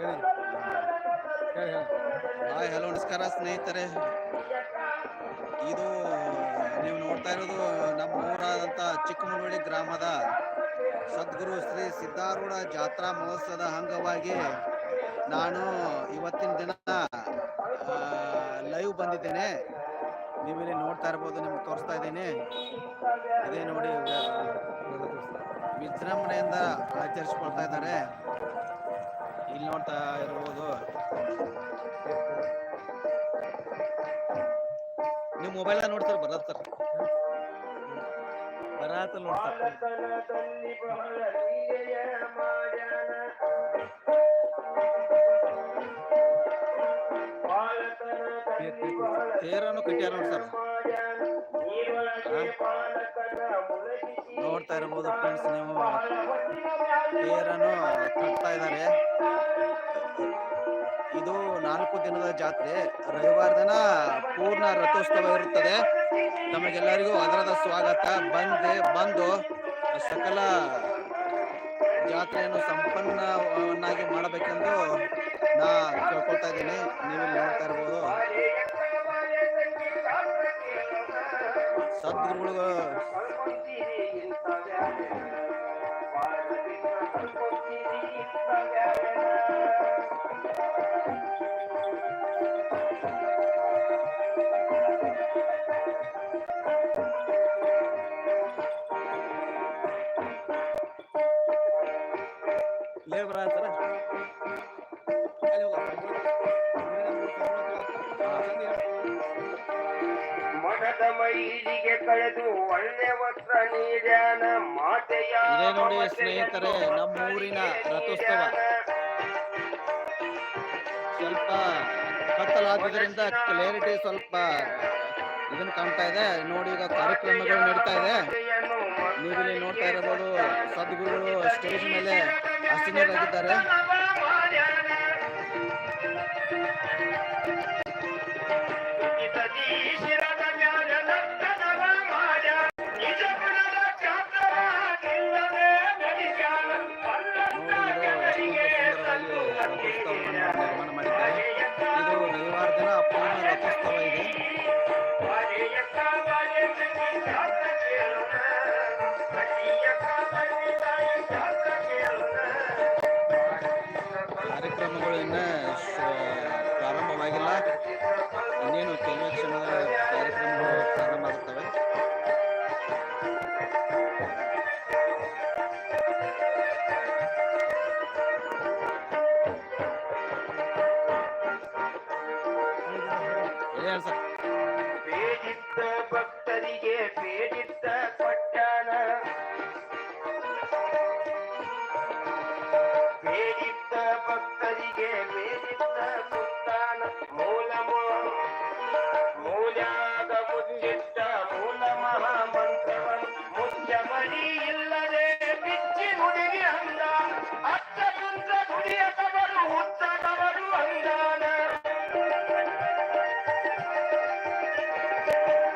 Hi hello ನಮಸ್ಕಾರ ಸ್ನೇಹಿತರೆ. ಇದು ನೀವು ನೋಡ್ತಾ ಇರೋದು ನಮ್ಮ ಊರಾದಂಥ ಚಿಕ್ಕಮಗಳೂರಿ ಗ್ರಾಮದ ಸದ್ಗುರು ಶ್ರೀ ಸಿದ್ಧಾರೂಢ ಜಾತ್ರಾ ಮಹೋತ್ಸವದ ಅಂಗವಾಗಿ ನಾನು ಇವತ್ತಿನ ದಿನ ಲೈವ್ ಬಂದಿದ್ದೇನೆ. ನೀವಿಲ್ಲಿ ನೋಡ್ತಾ ಇರ್ಬೋದು ನಿಮ್ಗೆ ತೋರಿಸ್ತಾ ಇದ್ದೀನಿ. ಇದೇ ನೋಡಿ ವಿಜೃಂಭಣೆಯಿಂದ ಆಚರಿಸ್ಕೊಳ್ತಾ ಇದ್ದಾರೆ. ಇಲ್ಲಿ ನೋಡ್ತಾ ಇರ್ಬೋದು ನೀವು ಮೊಬೈಲ್ ನೋಡ್ತಾರ ಬರತ್ ಸರ್ ಬರತ್ತ ನೋಡ್ತಾರ ತೇರನ್ನು ಕಟ್ಟ್ಯಾರ ನೋಡಿ ನೋಡ್ತಾ ಇರಬಹುದು ಫ್ರೆಂಡ್ಸ್ ನೀವು. ತೇರನ್ನು ಕಟ್ತಾ ಇದ್ದಾರೆ. ಇದು ನಾಲ್ಕು ದಿನದ ಜಾತ್ರೆ. ರವಿವಾರ ದಿನ ಪೂರ್ಣ ರಥೋತ್ಸವ ಇರುತ್ತದೆ. ನಮಗೆಲ್ಲರಿಗೂ ಅದರದ ಸ್ವಾಗತ. ಬಂದೆ, ಬಂದು ಸಕಲ ಜಾತ್ರೆಯನ್ನು ಸಂಪನ್ನವನ್ನಾಗಿ ಮಾಡಬೇಕೆಂದು ನಾ ಕೇಳ್ಕೊಳ್ತಾ ಇದ್ದೀನಿ. ನೀವು ನೋಡ್ತಾ ಇರ್ಬೋದು. ಸದ್ಗುರುಗಳು Yeah. ಮೈಲಿಗೆ ಕಳೆದು ಒಳ್ಳೆ ವಸ್ತ್ರ ನೀಡ್ಯಾನ ಮಾತೆಯ ಇದೇ ನೋಡಿ ಸ್ನೇಹಿತರೆ, ನಮ್ಮ ಊರಿನ ರಥೋತ್ಸವ. ಸ್ವಲ್ಪ ಕತ್ತಲಾದ್ರಿಂದ ಕ್ಲಾರಿಟಿ ಸ್ವಲ್ಪ ಇದನ್ನ ಕಾಣ್ತಾ ಇದೆ. ನೋಡಿ ಈಗ ಕಾರ್ಯಕ್ರಮಗಳು ನಡೀತಾ ಇದೆ. ನೀವು ನೋಡ್ತಾ ಇರಬಹುದು ಸದ್ಗುರುಗಳು ಸ್ಟೇಜ್ ಮೇಲೆ ಆಸೀನರಾಗಿದ್ದಾರೆ. ಪೂರ್ಣ ರಥೋತ್ಸವ ಇದೆ ಭಕ್ತರಿಗೆ ಬೇಡಿದ್ದ ಕೊಟ್ಟಾನ ಮೂಲ ಮೂ- ಮೂಲ್ಯಾಗ ಮುಚ್ಚಿಟ್ಟ ಮೂಲ ಮಹಾಮಂತ್ರವನ್ ಮುಚ್ಚ ಮಡಿ ಇಲ್ಲದೆ ಬಿಚ್ಚಿ ನುಡಿಗೆ ಅಂದ ಅತ್ತ ಕುಂತ ನುಡಿಯದವರು ಹುತ್ತದವರು ಅಂದಾನ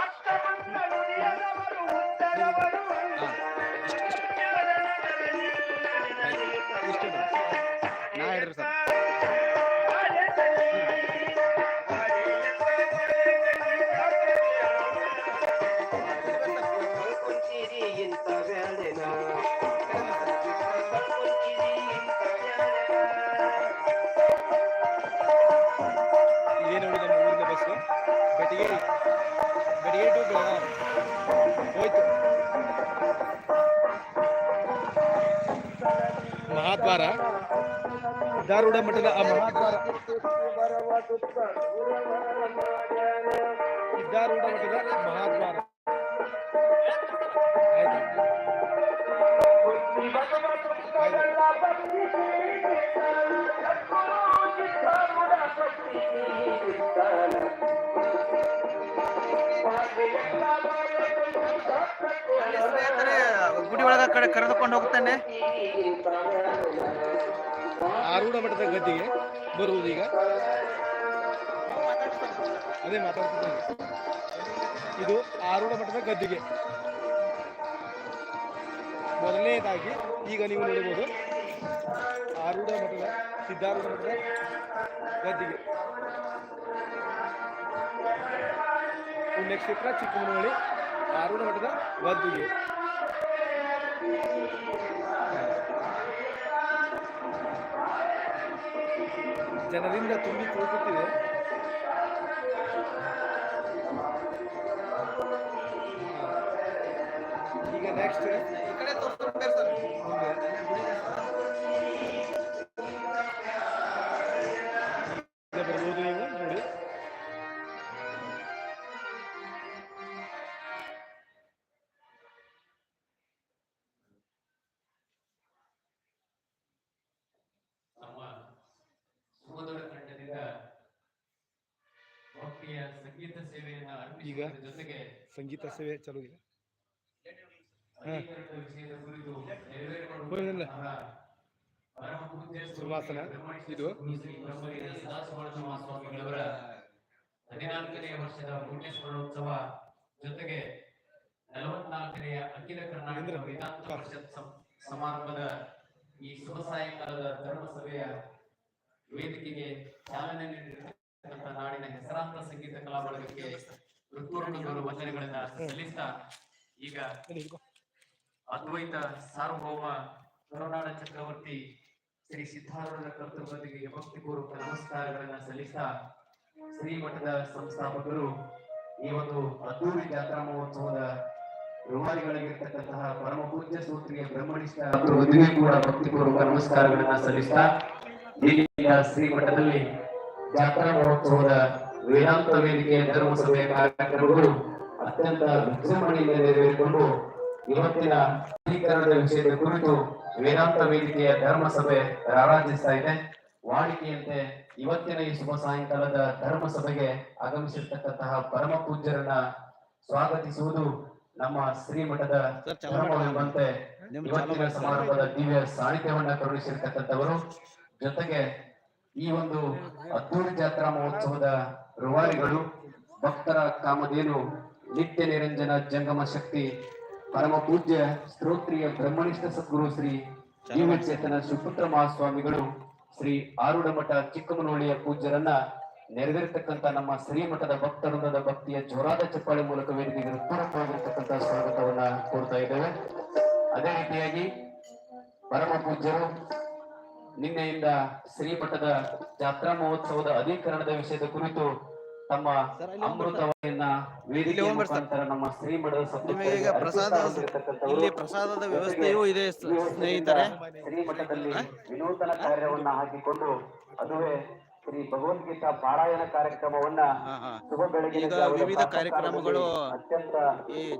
ಅತ್ತ ಮಹಾದ್ವಾರ ಧಾರವಾಡ ಮಠದ ಆ ಮಹಾದ್ವಾರ. ಸಿದ್ಧಾರೂಢ ಮಠದ ಮಹಾದ್ವಾರ. ಒಳಗ ಕಡೆ ಕರೆದುಕೊಂಡು ಹೋಗ್ತಾನೆ. ಆರೂಢ ಮಠದ ಗದ್ದಿಗೆ ಬರುವುದು ಈಗ. ಅದೇ ಮಾತಾಡ್ತಿದ್ದೇನೆ. ಇದು ಆರೂಢ ಮಠದ ಗದ್ದಿಗೆ. ಮೊದಲನೇದಾಗಿ ಈಗ ನೀವು ನೋಡಬಹುದು ಆರೂಢ ಮಠದ ಸಿದ್ಧಾರೂಢ ಮಠದ ಗದ್ದಿಗೆ. ಪುಣ್ಯಕ್ಷೇತ್ರ ಚಿಕ್ಕಮಗಳೂರು ಆರೂಢ ಮಠದ ಗದ್ದಿಗೆ. ಜನರಿಂದ ತುಂಬಿ ತುಳುಕುತ್ತಿದೆ ಈಗ ನೆಕ್ಸ್ಟ್ ಈಗ ಜೊತೆಗೆ ಸಂಗೀತ ಸೇವೆ ಚಲೋ ಇದೆ ಸುವಾಸನ ಇದು. ಹದಿನಾಲ್ಕನೇ ವರ್ಷದ ಪುಣ್ಯ ಸ್ಮರಣೋತ್ಸವ ಜೊತೆಗೆ ನಲವತ್ನಾಲ್ಕನೆಯ ಅಖಿಲ ಕರ್ನಾಟಕ ವೇದಾಂತ. ಪರಿಷತ್ ಸಮಾರಂಭದ ಈ ಶುಭ ಸಾಯಂಕಾಲದ ಧರ್ಮಸಭೆಯ ವೇದಿಕೆಗೆ ಚಾಲನೆ ನೀಡಿರತಕ್ಕಂತಹ ನಾಡಿನ ಹೆಸರಾಂತ ಸಂಗೀತ ಕಲಾ ಬಳಗಕ್ಕೆ ವಂದನೆಗಳನ್ನ ಸಲ್ಲಿಸ್ತಾ ಈಗ ಅದ್ವೈತ ಸಾರ್ವಭೌಮ ಕರುನಾಡ ಚಕ್ರವರ್ತಿ ಶ್ರೀ ಸಿದ್ಧಾರ್ಥ ಕರ್ತೃಪತಿಗೆ ಭಕ್ತಿಪೂರ್ವಕ ನಮಸ್ಕಾರಗಳನ್ನ ಸಲ್ಲಿಸ್ತಾ ಶ್ರೀಮಠದ ಸಂಸ್ಥಾಪಕರು ಈ ಒಂದು ಅದ್ದೂರಿ ಜಾತ್ರಾ ಮಹೋತ್ಸವದ ರೂವಾರಿಗಳಾಗಿರ್ತಕ್ಕಂತಹ ಪರಮ ಪೂಜ್ಯ ಸೂತ್ರಿಗೆ ಬ್ರಹ್ಮನಿಷ್ಠ ಕರ್ತೃಪತಿಗೆ ಕೂಡ ಭಕ್ತಿಪೂರ್ವಕ ನಮಸ್ಕಾರಗಳನ್ನ ಸಲ್ಲಿಸ್ತಾ ಇಲ್ಲಿಯ ಶ್ರೀಮಠದಲ್ಲಿ ಜಾತ್ರಾ ಮಹೋತ್ಸವದ ವೇದಾಂತ ವೇದಿಕೆಯ ಧರ್ಮಸಭೆಯ ಕಾರ್ಯಕ್ರಮಗಳು ಅತ್ಯಂತ ವಿಜೃಂಭಣೆಯಿಂದ ನೆರವೇರಿಕೊಂಡು ಇವತ್ತಿನ ಸ್ವೀಕರಣದ ವಿಷಯದ ಕುರಿತು ವೇದಾಂತ ವೇದಿಕೆಯ ಧರ್ಮಸಭೆ ರಾರಾಜಿಸ್ತಾ ಇದೆ. ವಾಡಿಕೆಯಂತೆ ಇವತ್ತಿನ ಈ ಶುಭ ಸಾಯಂಕಾಲದ ಧರ್ಮಸಭೆಗೆ ಆಗಮಿಸಿರ್ತಕ್ಕಂತಹ ಪರಮ ಪೂಜ್ಯರನ್ನ ಸ್ವಾಗತಿಸುವುದು ನಮ್ಮ ಶ್ರೀಮಠದ ಧರ್ಮವೆಂಬಂತೆ ಇವತ್ತಿನ ಸಮಾರಂಭದ ದಿವ್ಯ ಸಾಹಿತ್ಯವನ್ನ ಕರುಣಿಸಿರ್ತಕ್ಕಂಥವರು. ಜೊತೆಗೆ ಈ ಒಂದು ಅದ್ದೂರಿ ಜಾತ್ರಾ ಮಹೋತ್ಸವದ ರೂವಾರಿಗಳು ಭಕ್ತರ ಕಾಮಧೇನು, ನಿತ್ಯ ನಿರಂಜನ ಜಂಗಮ ಶಕ್ತಿ, ಪರಮ ಪೂಜ್ಯ, ಸ್ತೋತ್ರಿಯ ಬ್ರಹ್ಮನಿಷ್ಠ ಸದ್ಗುರು ಶ್ರೀ ಜೀವಚೇತನ ಸುಪುತ್ರ ಮಹಾಸ್ವಾಮಿಗಳು, ಶ್ರೀ ಆರುಡಮಠ ಚಿಕ್ಕಮನೋಳಿಯ ಪೂಜ್ಯರನ್ನ ನೆರವೇರ್ತಕ್ಕಂತ ನಮ್ಮ ಶ್ರೀಮಠದ ಭಕ್ತವೃಂದದ ಭಕ್ತಿಯ ಜೋರಾದ ಚಪ್ಪಾಳೆ ಮೂಲಕ ವೇದಿಕೆಗೆ ಹೃತ್ಪೂರ್ವಕವಾಗಿರ್ತಕ್ಕಂಥ ಸ್ವಾಗತವನ್ನ ಕೋರ್ತಾ ಇದ್ದೇವೆ. ಅದೇ ರೀತಿಯಾಗಿ ಪರಮ ಪೂಜ್ಯರು, ನಿನ್ನೆಯಿಂದ ಶ್ರೀಮಠದ ಜಾತ್ರಾ ಮಹೋತ್ಸವದ ಅಧಿಕರಣದ ವಿಷಯದ ಕುರಿತು ತಮ್ಮ ಅಮೃತವನ್ನ ವೇದಿಕೆ. ಮುಖಾಂತರ ನಮ್ಮ ಶ್ರೀಮಠದ ನಿಮಗೆ ಪ್ರಸಾದ ಇಲ್ಲಿ ಪ್ರಸಾದದ ವ್ಯವಸ್ಥೆಯೂ ಇದೆ ಸ್ನೇಹಿತರೆ. ಶ್ರೀಮಠದಲ್ಲಿ ವಿನೂತನ ಕಾರ್ಯವನ್ನ ಹಾಕಿಕೊಂಡು ಅದುವೇ ಶ್ರೀ ಭಗವದ್ಗೀತಾ ಪಾರಾಯಣ ಕಾರ್ಯಕ್ರಮವನ್ನ ಶುಭ ಬೆಳಗಿನ ವಿವಿಧ ಕಾರ್ಯಕ್ರಮಗಳು ಅತ್ಯಂತ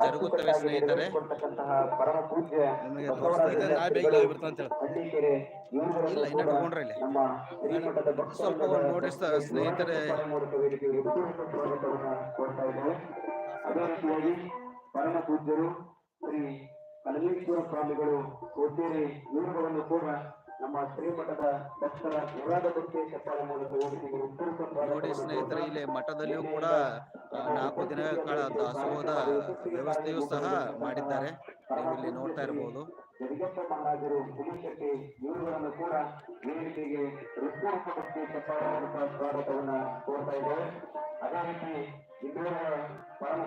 ಜರುಗುತ್ತವೆ ಸ್ನೇಹಿತರೆ ಪರಮ ಪೂಜ್ಯ. ಹಳ್ಳಿಕೆರೆ. ನಮ್ಮ ಶ್ರೀಮಠದ ಸ್ವಲ್ಪ ಭಕ್ತಿಯ ಸ್ನೇಹಿತರೆ. ಅದೇ ರೀತಿಯಾಗಿ ಪರಮ ಪೂಜ್ಯರು ಶ್ರೀ ಕಲಮೇಶ್ವರ ಸ್ವಾಮಿಗಳು ಕೋಟೇರಿ ಇವರುಗಳನ್ನು ಕೂಡ ನಮ್ಮ ಶ್ರೀಮಠದ ಭಕ್ತಿಯ ಚಪ್ಪಾಳೆ ಮೂಲಕ ನೋಡಿ ಸ್ನೇಹಿತರೆ ಇಲ್ಲಿ ಮಠದಲ್ಲಿಯೂ ಕೂಡ ನಾಲ್ಕು ದಿನಗಳ ಕಾಲ ದಾಸೋಹದ ವ್ಯವಸ್ಥೆಯೂ ಸಹ ಮಾಡಿದ್ದಾರೆ. ನೀವು ಇಲ್ಲಿ ನೋಡ್ತಾ ಇರಬಹುದು ಜಗತ್ತ ಮಹಾರಾಜರು ಪುಣ್ಯಶಕ್ತಿ ಇವರುಗಳನ್ನು ಕೂಡ ವೇದಿಕೆಗೆ ಹೃತ್ಪೂರ್ವಕ ಭಕ್ತಿ ಚಪ್ಪಾಳೆ ಮೂಲಕ ಸ್ವಾಗತವನ್ನ ಕೋರ್ತಾ ಇದ್ದೇವೆ. ಅದೇ ರೀತಿ ಇಂದೋರ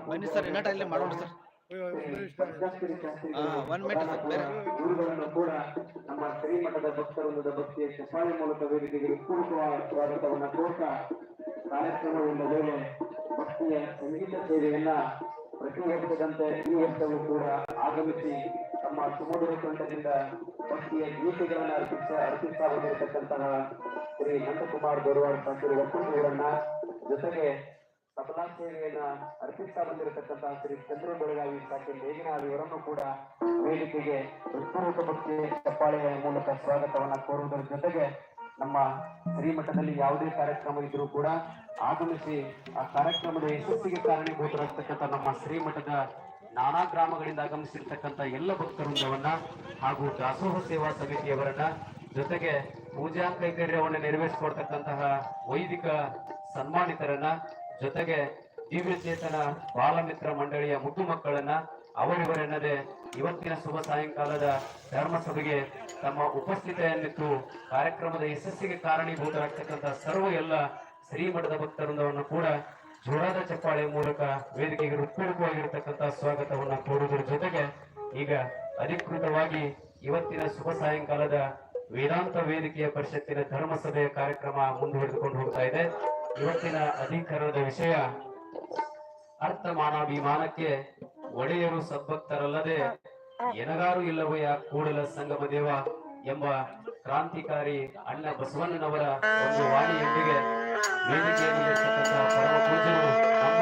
ಬನ್ನಿ ಸರ್ ಇನ್ನಟ ಇಲ್ಲಿ ಮಾಡೋಣ ಸರ್? ಬೇರೆ. ಗುರುಗಳನ್ನು ಕೂಡ ನಮ್ಮ ಶ್ರೀಮಠದ ಭಕ್ತವೃಂದದ ಭಕ್ತಿಯ ಚಪಾಳಿ ಮೂಲಕ ವೇದಿಕೆಗೆ ಪೂರ್ವ ಸ್ವಾಗತವನ್ನ ಕೋರ್ತಾ ಕಾರ್ಯಕ್ರಮದಿಂದ ವೇಳೆ ಭಕ್ತಿಯ ಸಂಗೀತ ಸೇವೆಯನ್ನ ಪ್ರತಿ ವರ್ಷದಂತೆ ಈ ವರ್ಷವೂ ಕೂಡ ಆಗಮಿಸಿ ತಮ್ಮ ಸುಮಧುರ ತಂಡದಿಂದ ಭಕ್ತಿಯ ಗೀತೆಗಳನ್ನು ಅರ್ಪಿಸ ಅರ್ಪಿಸ್ತಾ ಬಂದಿರತಕ್ಕಂತಹ ಶ್ರೀ ನಂದಕುಮಾರ್ ಗೌರವ ಶಾಸ್ತ್ರಿ ಒಕ್ಕೂಟವರನ್ನ ಜೊತೆಗೆ ಸೇವೆಯನ್ನ ಅರ್ಪಿಸ್ತಾ ಬಂದಿರತಕ್ಕಂತಹ ಶ್ರೀ ಚಂದ್ರ ಬೆಳಗಾವಿ ಮೇಘನಾಥ್ ಇವರನ್ನು ಕೂಡ ವೇದಿಕೆಗೆ ಹೃತ್ಪೂರ್ವಕ ಭಕ್ತಿ ಚಪ್ಪಾಳೆಯ ಮೂಲಕ ಸ್ವಾಗತವನ್ನ ಕೋರುವುದರ ಜೊತೆಗೆ ನಮ್ಮ ಶ್ರೀಮಠದಲ್ಲಿ ಯಾವುದೇ ಕಾರ್ಯಕ್ರಮ ಇದ್ರೂ ಕೂಡ ಆಗಮಿಸಿ ಆ ಕಾರ್ಯಕ್ರಮದ ಯಶಸ್ಸಿಗೆ ಕಾರಣೀಭೂತರಾಗ್ತಕ್ಕಂಥ ನಮ್ಮ ಶ್ರೀಮಠದ ನಾನಾ ಗ್ರಾಮಗಳಿಂದ ಆಗಮಿಸಿರ್ತಕ್ಕಂಥ ಎಲ್ಲ ಭಕ್ತವೃಂದವನ್ನ ಹಾಗೂ ದಾಸೋಹ ಸೇವಾ ಸಮಿತಿಯವರನ್ನ ಜೊತೆಗೆ ಪೂಜಾ ಕೈಂಕರ್ಯವನ್ನು ನೆರವೇರಿಸಿಕೊಡ್ತಕ್ಕಂತಹ ವೈದಿಕ ಸನ್ಮಾನಿತರನ್ನ ಜೊತೆಗೆ ದಿವ್ಯ ಚೇತನ ಬಾಲಮಿತ್ರ ಮಂಡಳಿಯ ಮುದ್ದು ಮಕ್ಕಳನ್ನ ಅವರಿವರೆನ್ನದೆ ಇವತ್ತಿನ ಶುಭ ಸಾಯಂಕಾಲದ ಧರ್ಮಸಭೆಗೆ ತಮ್ಮ ಉಪಸ್ಥಿತಿಯನ್ನಿತ್ತು ಕಾರ್ಯಕ್ರಮದ ಯಶಸ್ಸಿಗೆ ಕಾರಣೀಭೂತರಾಗ್ತಕ್ಕಂತಹ ಸರ್ವ ಎಲ್ಲ ಶ್ರೀಮಠದ ಭಕ್ತವೃಂದವನ್ನು ಕೂಡ ಜೋರಾದ ಚಪ್ಪಾಳೆ ಮೂಲಕ ವೇದಿಕೆಗೆ ಹೃತ್ಪೂರ್ವಕವಾಗಿರ್ತಕ್ಕಂಥ ಸ್ವಾಗತವನ್ನು ಕೋರುವುದರ ಜೊತೆಗೆ ಈಗ ಅಧಿಕೃತವಾಗಿ ಇವತ್ತಿನ ಶುಭ ಸಾಯಂಕಾಲದ ವೇದಾಂತ ವೇದಿಕೆಯ ಪರಿಷತ್ತಿನ ಧರ್ಮಸಭೆಯ ಕಾರ್ಯಕ್ರಮ ಮುಂದುವರೆದುಕೊಂಡು ಹೋಗ್ತಾ ಇದೆ. ಇವತ್ತಿನ ಅಧಿಕರಣದ ವಿಷಯ ಅರ್ಥಮಾನಾಭಿಮಾನಕ್ಕೆ ಒಡೆಯರು ಸದ್ಭಕ್ತರಲ್ಲದೆ ಎನಗಾರು ಇಲ್ಲವಯ್ಯ ಕೂಡಲ ಸಂಗಮ ದೇವ ಎಂಬ ಕ್ರಾಂತಿಕಾರಿ ಅಣ್ಣ ಬಸವಣ್ಣನವರ ಒಂದು ವಾಣಿಯೊಂದಿಗೆ ವೇದಿಕೆಯಲ್ಲಿ ಪರಮ ಪೂಜರು ನಮ್ಮ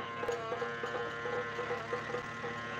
Thank you.